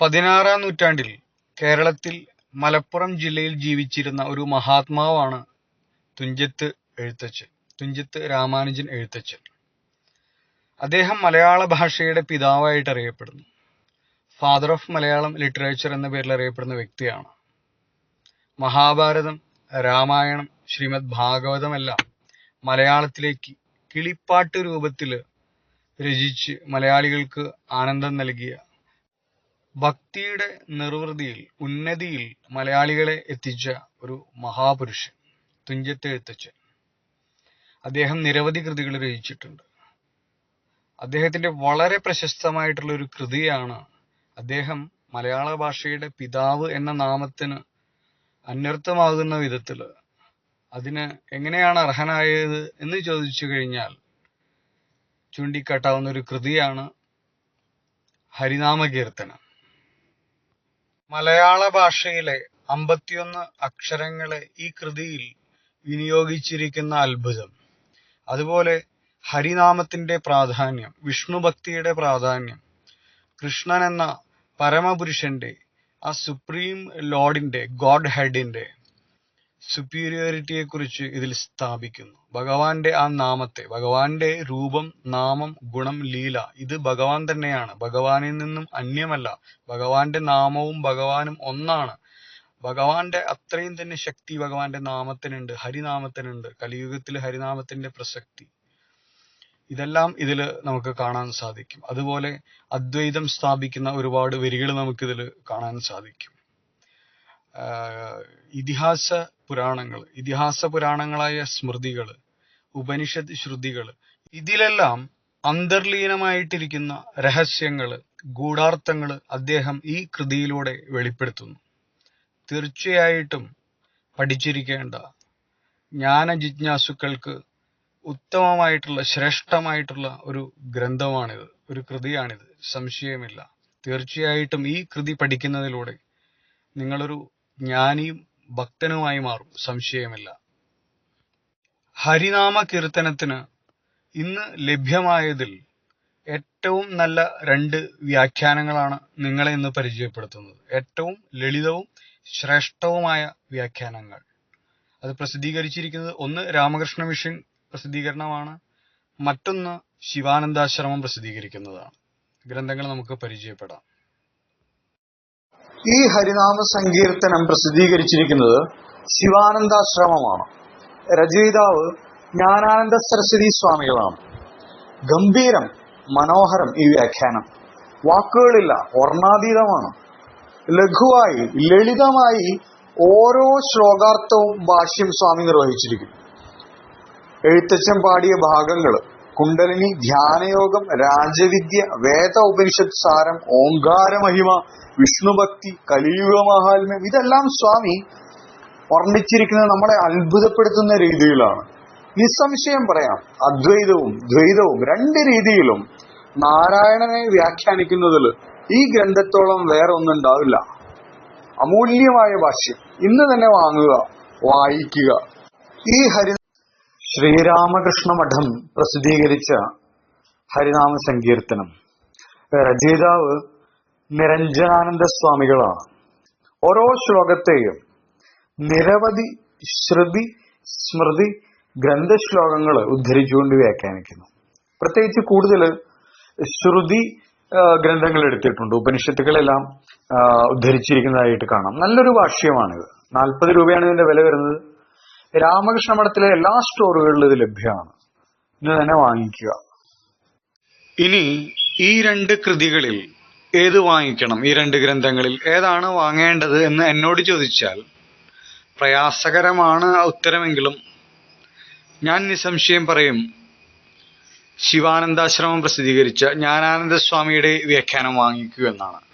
പതിനാറാം നൂറ്റാണ്ടിൽ കേരളത്തിൽ മലപ്പുറം ജില്ലയിൽ ജീവിച്ചിരുന്ന ഒരു മഹാത്മാവാണ് തുഞ്ചത്ത് എഴുത്തച്ഛൻ തുഞ്ചത്ത് രാമാനുജൻ എഴുത്തച്ഛൻ. അദ്ദേഹം മലയാള ഭാഷയുടെ പിതാവായിട്ട് അറിയപ്പെടുന്നു. ഫാദർ ഓഫ് മലയാളം ലിറ്ററേച്ചർ എന്ന പേരിൽ അറിയപ്പെടുന്ന വ്യക്തിയാണ്. മഹാഭാരതം രാമായണം ശ്രീമദ് ഭാഗവതമെല്ലാം മലയാളത്തിലേക്ക് കിളിപ്പാട്ട് രൂപത്തിൽ രചിച്ച് മലയാളികൾക്ക് ആനന്ദം നൽകിയ ഭക്തിയുടെ നിർവൃതിയിൽ ഉന്നതിയിൽ മലയാളികളെ എത്തിച്ച ഒരു മഹാപുരുഷൻ തുഞ്ചത്ത് അദ്ദേഹം നിരവധി കൃതികൾ രചിച്ചിട്ടുണ്ട്. അദ്ദേഹത്തിന്റെ വളരെ പ്രശസ്തമായിട്ടുള്ള ഒരു കൃതിയാണ് അദ്ദേഹം മലയാള ഭാഷയുടെ പിതാവ് എന്ന നാമത്തിന് അന്വർത്ഥമാകുന്ന വിധത്തിൽ അതിന് എങ്ങനെയാണ് അർഹനായത് എന്ന് ചോദിച്ചു കഴിഞ്ഞാൽ ചൂണ്ടിക്കാട്ടാവുന്ന ഒരു കൃതിയാണ് ഹരിനാമ കീർത്തനം മലയാള ഭാഷയിലെ അമ്പത്തിയൊന്ന് അക്ഷരങ്ങളെ ഈ കൃതിയിൽ വിനിയോഗിച്ചിരിക്കുന്ന അത്ഭുതം. അതുപോലെ ഹരിനാമത്തിന്റെ പ്രാധാന്യം വിഷ്ണുഭക്തിയുടെ പ്രാധാന്യം കൃഷ്ണൻ എന്ന പരമപുരുഷന്റെ ആ സുപ്രീം ലോർഡിന്റെ ഗോഡ് ഹെഡിന്റെ സുപ്പീരിയോറിറ്റിയെ കുറിച്ച് ഇതിൽ സ്ഥാപിക്കുന്നു. ഭഗവാന്റെ ആ നാമത്തെ ഭഗവാന്റെ രൂപം നാമം ഗുണം ലീല ഇത് ഭഗവാൻ തന്നെയാണ്. ഭഗവാനിൽ നിന്നും അന്യമല്ല. ഭഗവാന്റെ നാമവും ഭഗവാനും ഒന്നാണ്. ഭഗവാന്റെ അത്രയും തന്നെ ശക്തി ഭഗവാന്റെ നാമത്തിനുണ്ട് ഹരിനാമത്തിനുണ്ട്. കലിയുഗത്തിൽ ഹരിനാമത്തിന്റെ പ്രസക്തി. ഇതെല്ലാം ഇതിൽ നമുക്ക് കാണാൻ സാധിക്കും. അതുപോലെ അദ്വൈതം സ്ഥാപിക്കുന്ന ഒരുപാട് വരികൾ നമുക്കിതിൽ കാണാൻ സാധിക്കും. ഇതിഹാസ പുരാണങ്ങൾ ഇതിഹാസ പുരാണങ്ങളായ സ്മൃതികൾ ഉപനിഷത് ശ്രുതികൾ ഇതിലെല്ലാം അന്തർലീനമായിട്ടിരിക്കുന്ന രഹസ്യങ്ങൾ ഗൂഢാർത്ഥങ്ങൾ അദ്ദേഹം ഈ കൃതിയിലൂടെ വെളിപ്പെടുത്തുന്നു. തീർച്ചയായിട്ടും പഠിച്ചിരിക്കേണ്ട ജ്ഞാന ജിജ്ഞാസുക്കൾക്ക് ഉത്തമമായിട്ടുള്ള ശ്രേഷ്ഠമായിട്ടുള്ള ഒരു ഗ്രന്ഥമാണിത് ഒരു കൃതിയാണിത്. സംശയമില്ല. തീർച്ചയായിട്ടും ഈ കൃതി പഠിക്കുന്നതിലൂടെ നിങ്ങളൊരു ജ്ഞാനിയും ഭക്തനുമായി മാറും. സംശയമില്ല. ഹരിനാമ കീർത്തനത്തിന് ഇന്ന് ലഭ്യമായതിൽ ഏറ്റവും നല്ല രണ്ട് വ്യാഖ്യാനങ്ങളാണ് നിങ്ങളെ ഇന്ന് പരിചയപ്പെടുത്തുന്നത്. ഏറ്റവും ലളിതവും ശ്രേഷ്ഠവുമായ വ്യാഖ്യാനങ്ങൾ. അത് പ്രസിദ്ധീകരിച്ചിരിക്കുന്നത് ഒന്ന് രാമകൃഷ്ണ മിഷൻ പ്രസിദ്ധീകരണമാണ്. മറ്റൊന്ന് ശിവാനന്ദാശ്രമം പ്രസിദ്ധീകരിക്കുന്നതാണ്. ഗ്രന്ഥങ്ങൾ നമുക്ക് പരിചയപ്പെടാം. ഈ ഹരിനാമ സങ്കീർത്തനം പ്രസിദ്ധീകരിച്ചിരിക്കുന്നത് ശിവാനന്ദാശ്രമമാണ്. രചയിതാവ് ജ്ഞാനാനന്ദ സരസ്വതി സ്വാമികളാണ്. ഗംഭീരം മനോഹരം ഈ വ്യാഖ്യാനം. വാക്കുകളില്ല വർണാതീതമാണ്. ലഘുവായി ലളിതമായി ഓരോ ശ്ലോകാർത്ഥവും ഭാഷ്യം സ്വാമി നിർവഹിച്ചിരിക്കും എഴുത്തച്ഛൻ പാടിയ ഭാഗങ്ങൾ കുണ്ടലിനി ധ്യാനയോഗം രാജവിദ്യ വേദ ഉപനിഷത് സാരം ഓങ്കാരമഹിമ വിഷ്ണുഭക്തി കലിയുഗ മഹാത്മ്യം ഇതെല്ലാം സ്വാമി വർണിച്ചിരിക്കുന്നത് നമ്മളെ അത്ഭുതപ്പെടുത്തുന്ന രീതിയിലാണ്. നിസ്സംശയം പറയാം അദ്വൈതവും ദ്വൈതവും രണ്ട് രീതിയിലും നാരായണനെ വ്യാഖ്യാനിക്കുന്നതിൽ ഈ ഗ്രന്ഥത്തോളം വേറെ ഒന്നും ഉണ്ടാവില്ല അമൂല്യമായ ഭാഷ്യം. ഇന്ന് തന്നെ വാങ്ങുക വായിക്കുക. ഈ ഹരി ശ്രീരാമകൃഷ്ണ മഠം പ്രസിദ്ധീകരിച്ച ഹരിനാമ സങ്കീർത്തനം. രചയിതാവ് നിരഞ്ജനാനന്ദ സ്വാമികളാണ് ഓരോ ശ്ലോകത്തെയും നിരവധി ശ്രുതി സ്മൃതി ഗ്രന്ഥശ്ലോകങ്ങൾ ഉദ്ധരിച്ചുകൊണ്ട് വ്യാഖ്യാനിക്കുന്നു. പ്രത്യേകിച്ച് കൂടുതൽ ശ്രുതി ഗ്രന്ഥങ്ങൾ എടുത്തിട്ടുണ്ട്. ഉപനിഷത്തുക്കളെല്ലാം ഉദ്ധരിച്ചിരിക്കുന്നതായിട്ട് കാണാം. നല്ലൊരു ഭാഷ്യമാണിത്. നാൽപ്പത് രൂപയാണ് ഇതിന്റെ വില വരുന്നത്. രാമകൃഷ്ണ മഠത്തിലെ എല്ലാ സ്റ്റോറുകളിലും ഇത് ലഭ്യമാണ്. ഇന്ന് തന്നെ വാങ്ങിക്കുക. ഇനി ഈ രണ്ട് കൃതികളിൽ ഏത് വാങ്ങിക്കണം? ഈ രണ്ട് ഗ്രന്ഥങ്ങളിൽ ഏതാണ് വാങ്ങേണ്ടത് എന്ന് എന്നോട് ചോദിച്ചാൽ പ്രയാസകരമാണ് ഉത്തരമെങ്കിലും ഞാൻ നിസ്സംശയം പറയും ശിവാനന്ദാശ്രമം പ്രസിദ്ധീകരിച്ച ജ്ഞാനാനന്ദ സ്വാമിയുടെ വ്യാഖ്യാനം വാങ്ങിക്കൂ എന്നാണ്.